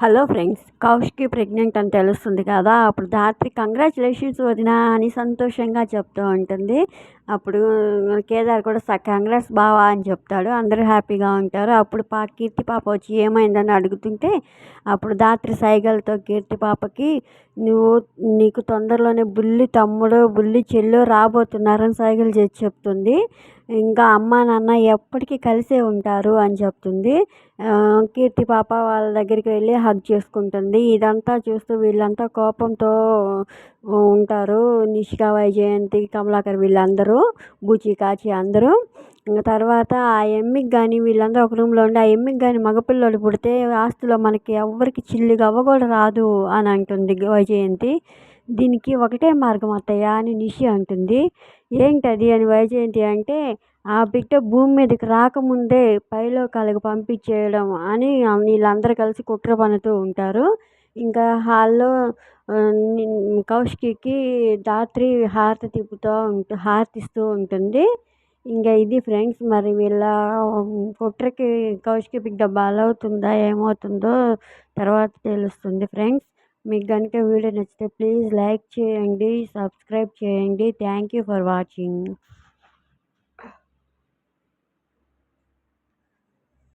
Hello friends కౌష్కి pregnant అని తెలుస్తుంది కదా అప్పుడు ధాత్రి కంగ్రాచులేషన్స్ వదిన అని సంతోషంగా చెప్తూ ఉంటుంది. అప్పుడు కేదార్ కూడా స కంగ్రాట్స్ బావా అని చెప్తాడు అందరూ హ్యాపీగా ఉంటారు. అప్పుడు పా కీర్తి పాప వచ్చి ఏమైందని అడుగుతుంటే అప్పుడు ధాత్రి సైగలతో కీర్తి పాపకి నువ్వు నీకు తొందరలోనే బుల్లి తమ్ముడు బుల్లి చెల్లు రాబోతున్నారని సైగలు చేసి చెప్తుంది. ఇంకా అమ్మ నాన్న ఎప్పటికీ కలిసే ఉంటారు అని చెప్తుంది. కీర్తి పాప వాళ్ళ దగ్గరికి వెళ్ళి హగ్ చేసుకుంటుంది. ఇదంతా చూస్తూ వీళ్ళంతా కోపంతో ఉంటారు. నిషిక వైజయంతి కమలాకర్ వీళ్ళందరూ బుచి కాచి అందరూ. ఇంకా తర్వాత ఆ ఎమ్మికి కానీ వీళ్ళందరూ ఒక రూమ్లో ఉండి ఆ ఎమ్మికి కానీ మగపిల్లలు పుడితే ఆస్తిలో మనకి ఎవ్వరికి చిల్లిగా అవ్వ కూడా రాదు అని అంటుంది వైజయంతి. దీనికి ఒకటే మార్గం అత్తయ్య అని నిషి అంటుంది. ఏంటది అని వైజయంతి అంటే ఆ బిడ్డ భూమి మీదకి రాకముందే పైలోకాలకు పంపించేయడం అని వీళ్ళందరూ కలిసి కుట్ర పన్నుతూ ఉంటారు. ఇంకా హాల్లో కౌశికి దాత్రి హారతి తిప్పుతూ ఉంటు హారతి ఇస్తూ ఉంటుంది. ఇంకా ఇది ఫ్రెండ్స్ మరి వీళ్ళ కుట్రకి కౌశికి బిడ్డ అవుతుందా ఏమవుతుందో తర్వాత తెలుస్తుంది ఫ్రెండ్స్. మీకు కనుక వీడియో నచ్చితే ప్లీజ్ లైక్ చేయండి సబ్స్క్రైబ్ చేయండి. Thank you for watching.